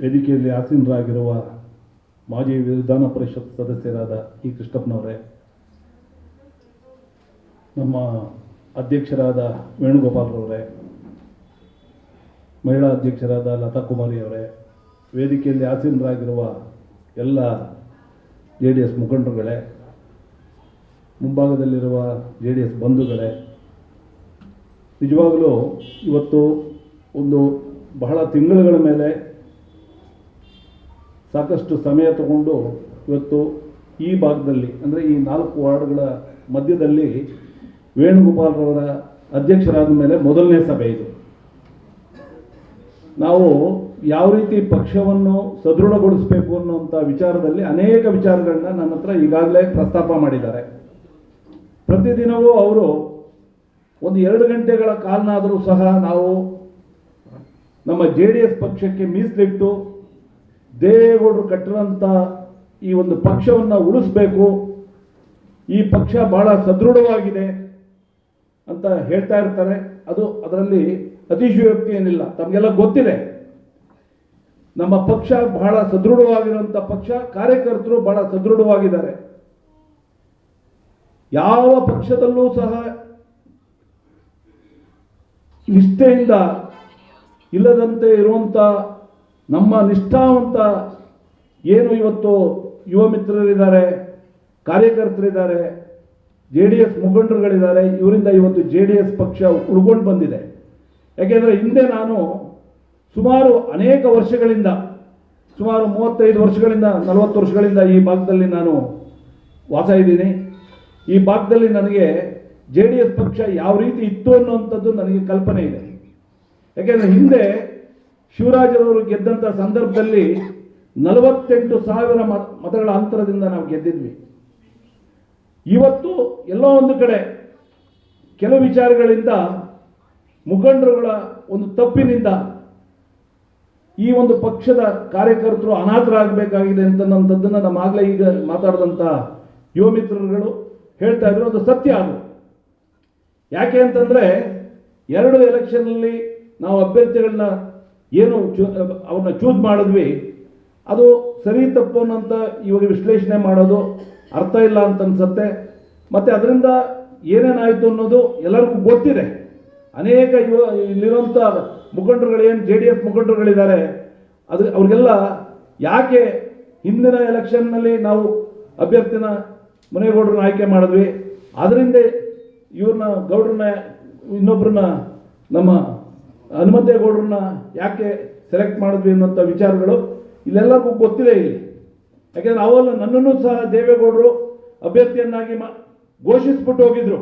ವೇದಿಕೆಯಲ್ಲಿ ಆಸೀನರಾಗಿರುವ ಮಾಜಿ ವಿಧಾನ ಪರಿಷತ್ ಸದಸ್ಯರಾದ ಇ ಕೃಷ್ಣಪ್ಪನವರೇ, ನಮ್ಮ ಅಧ್ಯಕ್ಷರಾದ ವೇಣುಗೋಪಾಲ್ರವರೇ, ಮಹಿಳಾ ಅಧ್ಯಕ್ಷರಾದ ಲತಾ ಕುಮಾರಿ ಅವರೇ ವೇದಿಕೆಯಲ್ಲಿ ಆಸೀನರಾಗಿರುವ ಎಲ್ಲ ಜೆ ಡಿ ಎಸ್ ಮುಖಂಡರುಗಳೇ, ಮುಂಭಾಗದಲ್ಲಿರುವ ಜೆ ಡಿ ಎಸ್ ಬಂಧುಗಳೇ, ನಿಜವಾಗಲೂ ಇವತ್ತು ಒಂದು ಬಹಳ ತಿಂಗಳುಗಳ ಮೇಲೆ ಸಾಕಷ್ಟು ಸಮಯ ತಗೊಂಡು ಇವತ್ತು ಈ ಭಾಗದಲ್ಲಿ, ಅಂದರೆ ಈ ನಾಲ್ಕು ವಾರ್ಡ್ಗಳ ಮಧ್ಯದಲ್ಲಿ ವೇಣುಗೋಪಾಲ್ರವರ ಅಧ್ಯಕ್ಷರಾದ ಮೇಲೆ ಮೊದಲನೇ ಸಭೆ ಇದು. ನಾವು ಯಾವ ರೀತಿ ಪಕ್ಷವನ್ನು ಸದೃಢಗೊಳಿಸಬೇಕು ಅನ್ನುವಂಥ ವಿಚಾರದಲ್ಲಿ ಅನೇಕ ವಿಚಾರಗಳನ್ನ ನನ್ನ ಹತ್ರ ಈಗಾಗಲೇ ಪ್ರಸ್ತಾಪ ಮಾಡಿದ್ದಾರೆ. ಪ್ರತಿದಿನವೂ ಅವರು ಒಂದು ಎರಡು ಗಂಟೆಗಳ ಕಾಲನಾದರೂ ಸಹ ನಾವು ನಮ್ಮ ಜೆ ಡಿ ಎಸ್ ಪಕ್ಷಕ್ಕೆ ಮೀಸಲಿಟ್ಟು ದೇವೇಗೌಡರು ಕಟ್ಟಿರೋಂಥ ಈ ಒಂದು ಪಕ್ಷವನ್ನು ಉಳಿಸ್ಬೇಕು. ಈ ಪಕ್ಷ ಬಹಳ ಸದೃಢವಾಗಿದೆ ಅಂತ ಹೇಳ್ತಾ ಇರ್ತಾರೆ. ಅದು ಅದರಲ್ಲಿ ಅತಿಶಯೋಕ್ತಿ ಏನಿಲ್ಲ. ತಮಗೆಲ್ಲ ಗೊತ್ತಿದೆ. ನಮ್ಮ ಪಕ್ಷ ಬಹಳ ಸದೃಢವಾಗಿರುವಂಥ ಪಕ್ಷ, ಕಾರ್ಯಕರ್ತರು ಬಹಳ ಸದೃಢವಾಗಿದ್ದಾರೆ. ಯಾವ ಪಕ್ಷದಲ್ಲೂ ಸಹ ನಿಷ್ಠೆಯಿಂದ ಇಲ್ಲದಂತೆ ಇರುವಂಥ ನಮ್ಮ ನಿಷ್ಠಾವಂತ ಏನು ಇವತ್ತು ಯುವ ಮಿತ್ರರಿದ್ದಾರೆ, ಕಾರ್ಯಕರ್ತರಿದ್ದಾರೆ, ಜೆ ಡಿ ಎಸ್ ಮುಖಂಡರುಗಳಿದ್ದಾರೆ, ಇವರಿಂದ ಇವತ್ತು ಜೆ ಡಿ ಎಸ್ ಪಕ್ಷ ಉಳ್ಕೊಂಡು ಬಂದಿದೆ. ಯಾಕೆಂದರೆ ಹಿಂದೆ ನಾನು ಸುಮಾರು ಅನೇಕ ವರ್ಷಗಳಿಂದ, ಸುಮಾರು ಮೂವತ್ತೈದು ವರ್ಷಗಳಿಂದ, ನಲವತ್ತು ವರ್ಷಗಳಿಂದ ಈ ಭಾಗದಲ್ಲಿ ನಾನು ವಾಸ ಇದ್ದೀನಿ. ಈ ಭಾಗದಲ್ಲಿ ನನಗೆ ಜೆ ಡಿ ಎಸ್ ಪಕ್ಷ ಯಾವ ರೀತಿ ಇತ್ತು ಅನ್ನುವಂಥದ್ದು ನನಗೆ ಕಲ್ಪನೆ ಇದೆ. ಯಾಕೆಂದರೆ ಹಿಂದೆ ಶಿವರಾಜರವರು ಗೆದ್ದಂಥ ಸಂದರ್ಭದಲ್ಲಿ ನಲವತ್ತೆಂಟು ಸಾವಿರ ಮತ ಮತಗಳ ಅಂತರದಿಂದ ನಾವು ಗೆದ್ದಿದ್ವಿ. ಇವತ್ತು ಎಲ್ಲೋ ಒಂದು ಕಡೆ ಕೆಲವು ವಿಚಾರಗಳಿಂದ ಮುಖಂಡರುಗಳ ಒಂದು ತಪ್ಪಿನಿಂದ ಈ ಒಂದು ಪಕ್ಷದ ಕಾರ್ಯಕರ್ತರು ಅನಾಥರಾಗಬೇಕಾಗಿದೆ ಅಂತನ್ನೋಂಥದ್ದನ್ನು ನಮ್ಮ ಆಗಲೇ ಈಗ ಮಾತಾಡಿದಂಥ ಯುವ ಮಿತ್ರರುಗಳು ಹೇಳ್ತಾ ಇದ್ರು. ಅದು ಸತ್ಯ ಅದು. ಯಾಕೆ ಅಂತಂದ್ರೆ ಎರಡು ಎಲೆಕ್ಷನ್ನಲ್ಲಿ ನಾವು ಅಭ್ಯರ್ಥಿಗಳನ್ನ ಏನು ಚೂ ಚೂಸ್ ಮಾಡಿದ್ವಿ, ಅದು ಸರಿ ತಪ್ಪು ಅನ್ನೋಂಥ ಇವಾಗ ವಿಶ್ಲೇಷಣೆ ಮಾಡೋದು ಅರ್ಥ ಇಲ್ಲ ಅಂತ ಅನ್ಸುತ್ತೆ. ಮತ್ತೆ ಅದರಿಂದ ಏನೇನಾಯಿತು ಅನ್ನೋದು ಎಲ್ಲರಿಗೂ ಗೊತ್ತಿದೆ. ಅನೇಕ ಯುವ ಇಲ್ಲಿರುವಂಥ ಮುಖಂಡರುಗಳು ಏನು ಜೆ ಡಿ ಎಸ್ ಮುಖಂಡರುಗಳಿದ್ದಾರೆ ಅದು ಅವ್ರಿಗೆಲ್ಲ ಯಾಕೆ ಹಿಂದಿನ ಎಲೆಕ್ಷನ್ನಲ್ಲಿ ನಾವು ಅಭ್ಯರ್ಥಿನ ಮುನೇಗೌಡರನ್ನ ಆಯ್ಕೆ ಮಾಡಿದ್ವಿ ಅದರಿಂದ ಇವ್ರನ್ನ ಗೌಡ್ರನ್ನ ಇನ್ನೊಬ್ಬರನ್ನ ನಮ್ಮ ಹನುಮಂತೇಗೌಡ್ರನ್ನ ಯಾಕೆ ಸೆಲೆಕ್ಟ್ ಮಾಡಿದ್ವಿ ಅನ್ನುವಂಥ ವಿಚಾರಗಳು ಇಲ್ಲೆಲ್ಲರಿಗೂ ಗೊತ್ತಿದೆ ಇಲ್ಲಿ. ಯಾಕೆಂದರೆ ಅವಲ್ಲ ನನ್ನನ್ನು ಸಹ ದೇವೇಗೌಡರು ಅಭ್ಯರ್ಥಿಯನ್ನಾಗಿ ಮಾ, ಘೋಷಿಸ್ಬಿಟ್ಟು ಹೋಗಿದ್ರು.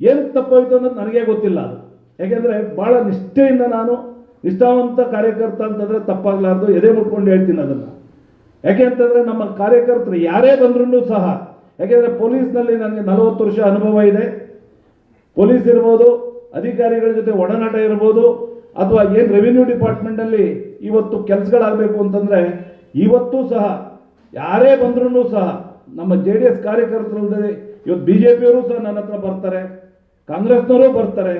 ಏನು ತಪ್ಪಾಯಿತು ಅನ್ನೋದು ನನಗೆ ಗೊತ್ತಿಲ್ಲ ಯಾಕೆಂದರೆ ಭಾಳ ನಿಷ್ಠೆಯಿಂದ ನಾನು ನಿಷ್ಠಾವಂತ ಕಾರ್ಯಕರ್ತ ಅಂತಂದರೆ ತಪ್ಪಾಗಲಾರ್ದು, ಎದೆ ಮುಟ್ಕೊಂಡು ಹೇಳ್ತೀನಿ ಅದನ್ನು. ಯಾಕೆ ಅಂತಂದರೆ ನಮ್ಮ ಕಾರ್ಯಕರ್ತರು ಯಾರೇ ಬಂದ್ರೂ ಸಹ, ಯಾಕೆಂದರೆ ಪೊಲೀಸ್ನಲ್ಲಿ ನನಗೆ ನಲವತ್ತು ವರ್ಷ ಅನುಭವ ಇದೆ. ಪೊಲೀಸ್ ಇರ್ಬೋದು ಅಧಿಕಾರಿಗಳ ಜೊತೆ ಒಡನಾಟ ಇರ್ಬೋದು, ಅಥವಾ ಏನು ರೆವಿನ್ಯೂ ಡಿಪಾರ್ಟ್ಮೆಂಟಲ್ಲಿ ಇವತ್ತು ಕೆಲಸಗಳಾಗಬೇಕು ಅಂತಂದರೆ, ಇವತ್ತು ಸಹ, ಯಾರೇ ಬಂದ್ರೂ ಸಹ, ನಮ್ಮ ಜೆ ಡಿ ಎಸ್ ಕಾರ್ಯಕರ್ತರಲ್ಲದೆ ಇವತ್ತು ಬಿ ಜೆ ಪಿಯವರು ಸಹ ನನ್ನ ಹತ್ರ ಬರ್ತಾರೆ, ಕಾಂಗ್ರೆಸ್ನವರು ಬರ್ತಾರೆ,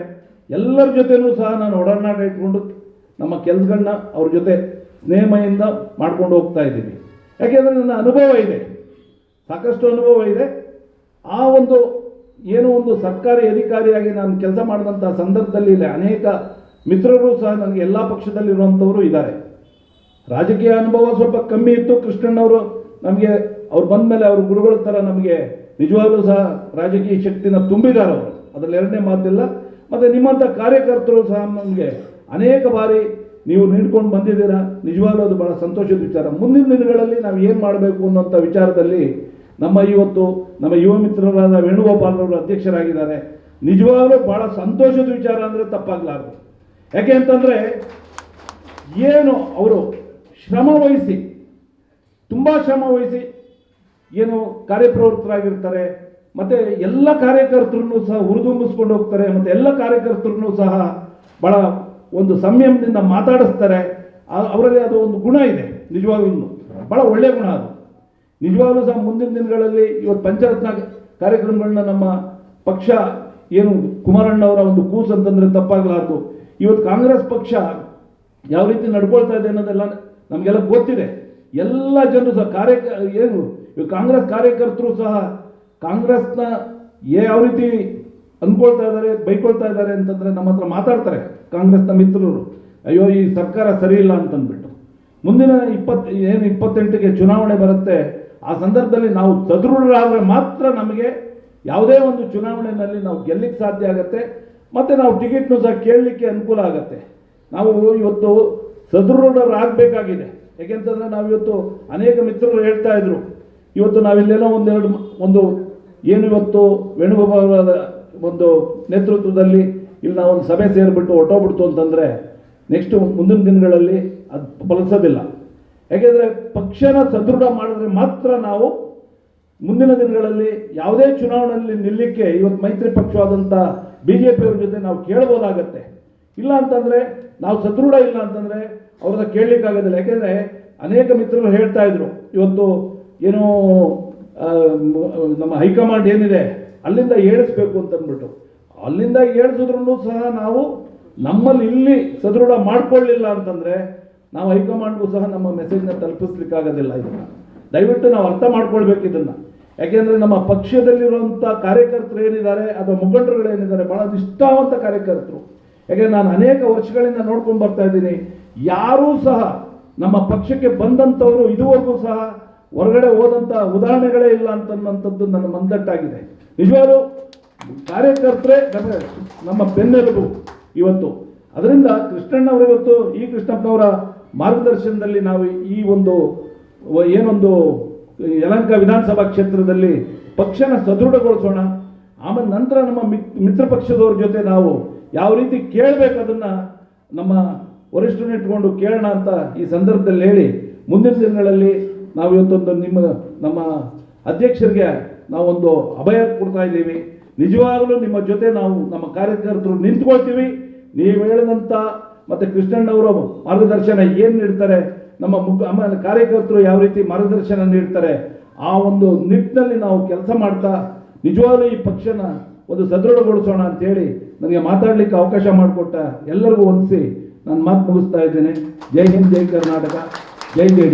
ಎಲ್ಲರ ಜೊತೆನೂ ಸಹ ನಾನು ಒಡನಾಟ ಇಟ್ಕೊಂಡು ನಮ್ಮ ಕೆಲಸಗಳನ್ನ ಅವ್ರ ಜೊತೆ ಸ್ನೇಹಮಯಿಂದ ಮಾಡ್ಕೊಂಡು ಹೋಗ್ತಾ ಇದ್ದೀನಿ ಯಾಕೆಂದರೆ ನನ್ನ ಅನುಭವ ಇದೆ, ಸಾಕಷ್ಟು ಅನುಭವ ಇದೆ. ಆ ಒಂದು ಏನೋ ಒಂದು ಸರ್ಕಾರಿ ಅಧಿಕಾರಿಯಾಗಿ ನಾನು ಕೆಲಸ ಮಾಡಿದಂಥ ಸಂದರ್ಭದಲ್ಲಿ ಅನೇಕ ಮಿತ್ರರು ಸಹ ನನಗೆ ಎಲ್ಲ ಪಕ್ಷದಲ್ಲಿರುವಂಥವರು ಇದ್ದಾರೆ. ರಾಜಕೀಯ ಅನುಭವ ಸ್ವಲ್ಪ ಕಮ್ಮಿ ಇತ್ತು. ಕೃಷ್ಣಣ್ಣವರು ನಮಗೆ ಅವ್ರು ಬಂದ ಮೇಲೆ ಅವ್ರ ಗುರುಗಳ ಥರ ನಮಗೆ ನಿಜವಾಗ್ಲೂ ಸಹ ರಾಜಕೀಯ ಶಕ್ತಿನ ತುಂಬಿದ್ದಾರೆ ಅವರು. ಅದರಲ್ಲಿ ಎರಡನೇ ಮಾತಿಲ್ಲ. ಮತ್ತು ನಿಮ್ಮಂಥ ಕಾರ್ಯಕರ್ತರು ಸಹ ನಮಗೆ ಅನೇಕ ಬಾರಿ ನೀವು ನೀಡ್ಕೊಂಡು ಬಂದಿದ್ದೀರಾ. ನಿಜವಾಗ್ಲೂ ಅದು ಬಹಳ ಸಂತೋಷದ ವಿಚಾರ. ಮುಂದಿನ ದಿನಗಳಲ್ಲಿ ನಾವು ಏನು ಮಾಡಬೇಕು ಅನ್ನೋಂಥ ವಿಚಾರದಲ್ಲಿ ನಮ್ಮ ಇವತ್ತು ನಮ್ಮ ಯುವ ಮಿತ್ರರಾದ ವೇಣುಗೋಪಾಲ್ರವರು ಅಧ್ಯಕ್ಷರಾಗಿದ್ದಾರೆ. ನಿಜವಾಗ್ಲೂ ಬಹಳ ಸಂತೋಷದ ವಿಚಾರ ಅಂದರೆ ತಪ್ಪಾಗಲಾರದು. ಯಾಕೆ ಅಂತಂದರೆ ಏನು ಅವರು ಶ್ರಮ ವಹಿಸಿ, ತುಂಬ ಶ್ರಮ ವಹಿಸಿ ಏನು ಕಾರ್ಯಪ್ರವೃತ್ತರಾಗಿರ್ತಾರೆ, ಮತ್ತು ಎಲ್ಲ ಕಾರ್ಯಕರ್ತರನ್ನು ಸಹ ಹುರಿದುಂಬಿಸ್ಕೊಂಡು ಹೋಗ್ತಾರೆ, ಮತ್ತು ಎಲ್ಲ ಕಾರ್ಯಕರ್ತರನ್ನು ಸಹ ಭಾಳ ಒಂದು ಸಂಯಮದಿಂದ ಮಾತಾಡಿಸ್ತಾರೆ. ಅವರಲ್ಲಿ ಅದು ಒಂದು ಗುಣ ಇದೆ, ನಿಜವಾಗ್ಲೂ ಭಾಳ ಒಳ್ಳೆಯ ಗುಣ ಅದು. ನಿಜವಾಗ್ಲೂ ಸಹ ಮುಂದಿನ ದಿನಗಳಲ್ಲಿ ಇವತ್ತು ಪಂಚರತ್ನ ಕಾರ್ಯಕ್ರಮಗಳನ್ನ ನಮ್ಮ ಪಕ್ಷ ಏನು ಕುಮಾರಣ್ಣ ಅವರ ಒಂದು ಕೂಸು ಅಂತಂದ್ರೆ ತಪ್ಪಾಗಲಾರದು. ಇವತ್ತು ಕಾಂಗ್ರೆಸ್ ಪಕ್ಷ ಯಾವ ರೀತಿ ನಡ್ಕೊಳ್ತಾ ಇದೆ ಅನ್ನೋದೆಲ್ಲ ನಮಗೆಲ್ಲ ಗೊತ್ತಿದೆ. ಎಲ್ಲ ಜನರು ಸಹ ಕಾರ್ಯ ಏನು ಕಾಂಗ್ರೆಸ್ ಕಾರ್ಯಕರ್ತರು ಸಹ ಕಾಂಗ್ರೆಸ್ನ ಯಾವ ರೀತಿ ಅಂದ್ಕೊಳ್ತಾ ಇದ್ದಾರೆ, ಬೈಕೊಳ್ತಾ ಇದ್ದಾರೆ ಅಂತಂದ್ರೆ ನಮ್ಮ ಹತ್ರ ಮಾತಾಡ್ತಾರೆ ಕಾಂಗ್ರೆಸ್ನ ಮಿತ್ರರು. ಅಯ್ಯೋ, ಈ ಸರ್ಕಾರ ಸರಿ ಇಲ್ಲ ಅಂತಂದ್ಬಿಟ್ಟು. ಮುಂದಿನ ಇಪ್ಪತ್ತು ಏನು ಇಪ್ಪತ್ತೆಂಟಿಗೆ ಚುನಾವಣೆ ಬರುತ್ತೆ ಆ ಸಂದರ್ಭದಲ್ಲಿ ನಾವು ಸದೃಢರಾದರೆ ಮಾತ್ರ ನಮಗೆ ಯಾವುದೇ ಒಂದು ಚುನಾವಣೆಯಲ್ಲಿ ನಾವು ಗೆಲ್ಲಿಕ್ಕೆ ಸಾಧ್ಯ ಆಗುತ್ತೆ, ಮತ್ತೆ ನಾವು ಟಿಕೆಟ್ನು ಸಹ ಕೇಳಲಿಕ್ಕೆ ಅನುಕೂಲ ಆಗುತ್ತೆ. ನಾವು ಇವತ್ತು ಸದೃಢರಾಗಬೇಕಾಗಿದೆ. ಯಾಕೆಂತಂದ್ರೆ ನಾವು ಇವತ್ತು ಅನೇಕ ಮಿತ್ರರು ಹೇಳ್ತಾ ಇದ್ರು, ಇವತ್ತು ನಾವಿಲ್ಲೇನೋ ಒಂದೆರಡು ಒಂದು ಏನು ಇವತ್ತು ವೇಣುಗೋಪಾಲ ಒಂದು ನೇತೃತ್ವದಲ್ಲಿ ಇಲ್ಲಿ ನಾವು ಒಂದು ಸಭೆ ಸೇರಿಬಿಟ್ಟು ಹೊಟ್ಟೋಗ್ಬಿಡ್ತು ಅಂತಂದ್ರೆ, ನೆಕ್ಸ್ಟ್ ಮುಂದಿನ ದಿನಗಳಲ್ಲಿ ಅದು ಫಲಿಸೋದಿಲ್ಲ. ಯಾಕೆಂದ್ರೆ ಪಕ್ಷನ ಸದೃಢ ಮಾಡಿದ್ರೆ ಮಾತ್ರ ನಾವು ಮುಂದಿನ ದಿನಗಳಲ್ಲಿ ಯಾವುದೇ ಚುನಾವಣೆಯಲ್ಲಿ ನಿಲ್ಲಕ್ಕೆ ಇವತ್ತು ಮೈತ್ರಿ ಪಕ್ಷವಾದಂಥ ಬಿ ಜೆ ಪಿಯವ್ರ ಜೊತೆ ನಾವು ಕೇಳ್ಬೋದಾಗತ್ತೆ. ಇಲ್ಲ ಅಂತಂದ್ರೆ ನಾವು ಸದೃಢ ಇಲ್ಲ ಅಂತಂದ್ರೆ ಅವ್ರನ್ನ ಕೇಳಲಿಕ್ಕಾಗೋದಿಲ್ಲ. ಯಾಕೆಂದ್ರೆ ಅನೇಕ ಮಿತ್ರರು ಹೇಳ್ತಾ ಇದ್ರು, ಇವತ್ತು ಏನು ನಮ್ಮ ಹೈಕಮಾಂಡ್ ಏನಿದೆ, ಅಲ್ಲಿಂದ ಏಳಿಸ್ಬೇಕು ಅಂತ ಅಂದ್ಬಿಟ್ಟು ಅಲ್ಲಿಂದ ಏಳಿಸಿದ್ರು ಸಹ ನಾವು ನಮ್ಮಲ್ಲಿ ಇಲ್ಲಿ ಸದೃಢ ಮಾಡ್ಕೊಳ್ಳಿಲ್ಲ ಅಂತಂದ್ರೆ ನಾವು ಹೈಕಮಾಂಡ್ಗೂ ಸಹ ನಮ್ಮ ಮೆಸೇಜ್ನ ತಲುಪಿಸ್ಲಿಕ್ಕಾಗೋದಿಲ್ಲ ಇದನ್ನು. ದಯವಿಟ್ಟು ನಾವು ಅರ್ಥ ಮಾಡ್ಕೊಳ್ಬೇಕು ಇದನ್ನ. ಯಾಕೆಂದ್ರೆ ನಮ್ಮ ಪಕ್ಷದಲ್ಲಿರುವಂಥ ಕಾರ್ಯಕರ್ತರು ಏನಿದ್ದಾರೆ, ಅಥವಾ ಮುಖಂಡರುಗಳು ಏನಿದ್ದಾರೆ ಬಹಳ ನಿಷ್ಠಾವಂತ ಕಾರ್ಯಕರ್ತರು. ಯಾಕೆಂದರೆ ನಾನು ಅನೇಕ ವರ್ಷಗಳಿಂದ ನೋಡ್ಕೊಂಡು ಬರ್ತಾ ಇದ್ದೀನಿ. ಯಾರೂ ಸಹ ನಮ್ಮ ಪಕ್ಷಕ್ಕೆ ಬಂದಂಥವರು ಇದುವರೆಗೂ ಸಹ ಹೊರಗಡೆ ಹೋದಂಥ ಉದಾಹರಣೆಗಳೇ ಇಲ್ಲ ಅಂತನ್ನುವಂಥದ್ದು ನನ್ನ ಮಂದಟ್ಟಾಗಿದೆ. ನಿಜವಾದ ಕಾರ್ಯಕರ್ತರೇ ನಮ್ಮ ಬೆನ್ನೆಲುಬು ಇವತ್ತು. ಅದರಿಂದ ಕೃಷ್ಣಣ್ಣವರು ಇವತ್ತು ಈ ಕೃಷ್ಣಪ್ಪನವರ ಮಾರ್ಗದರ್ಶನದಲ್ಲಿ ನಾವು ಈ ಒಂದು, ಏನೊಂದು ಯಲಹಂಕ ವಿಧಾನಸಭಾ ಕ್ಷೇತ್ರದಲ್ಲಿ ಪಕ್ಷನ ಸದೃಢಗೊಳಿಸೋಣ. ಆಮೇಲೆ ನಂತರ ನಮ್ಮ ಮಿತ್- ಮಿತ್ರ ಪಕ್ಷದವ್ರ ಜೊತೆ ನಾವು ಯಾವ ರೀತಿ ಕೇಳಬೇಕು ಅದನ್ನ ನಮ್ಮ ವರಿಷ್ಠರನ್ನ ಇಟ್ಕೊಂಡು ಕೇಳೋಣ ಅಂತ ಈ ಸಂದರ್ಭದಲ್ಲಿ ಹೇಳಿ, ಮುಂದಿನ ದಿನಗಳಲ್ಲಿ ನಾವು ಇವತ್ತೊಂದು ನಿಮ್ಮ, ನಮ್ಮ ಅಧ್ಯಕ್ಷರಿಗೆ ನಾವೊಂದು ಅಭಯ ಕೊಡ್ತಾ ಇದ್ದೀವಿ. ನಿಜವಾಗಲೂ ನಿಮ್ಮ ಜೊತೆ ನಾವು ನಮ್ಮ ಕಾರ್ಯಕರ್ತರು ನಿಂತ್ಕೊಳ್ತೀವಿ. ನೀವು ಹೇಳಿದಂಥ ಮತ್ತೆ ಕೃಷ್ಣಣ್ಣವರು ಮಾರ್ಗದರ್ಶನ ಏನು ನೀಡ್ತಾರೆ? ನಮ್ಮ ಮುಖ ಕಾರ್ಯಕರ್ತರು ಯಾವ ರೀತಿ ಮಾರ್ಗದರ್ಶನ ನೀಡ್ತಾರೆ? ಆ ಒಂದು ನಿಟ್ಟಿನಲ್ಲಿ ನಾವು ಕೆಲಸ ಮಾಡ್ತಾ ನಿಜವಾಗಲೂ ಈ ಪಕ್ಷನ ಒಂದು ಸದೃಢಗೊಳಿಸೋಣ ಅಂತೇಳಿ ನನಗೆ ಮಾತಾಡಲಿಕ್ಕೆ ಅವಕಾಶ ಮಾಡಿಕೊಟ್ಟ ಎಲ್ಲರಿಗೂ ಹೊಂದಿಸಿ ನಾನು ಮಾತು ಮುಗಿಸ್ತಾ ಇದ್ದೇನೆ. ಜೈ ಹಿಂದ್, ಜೈ ಕರ್ನಾಟಕ, ಜೈ ಜೆ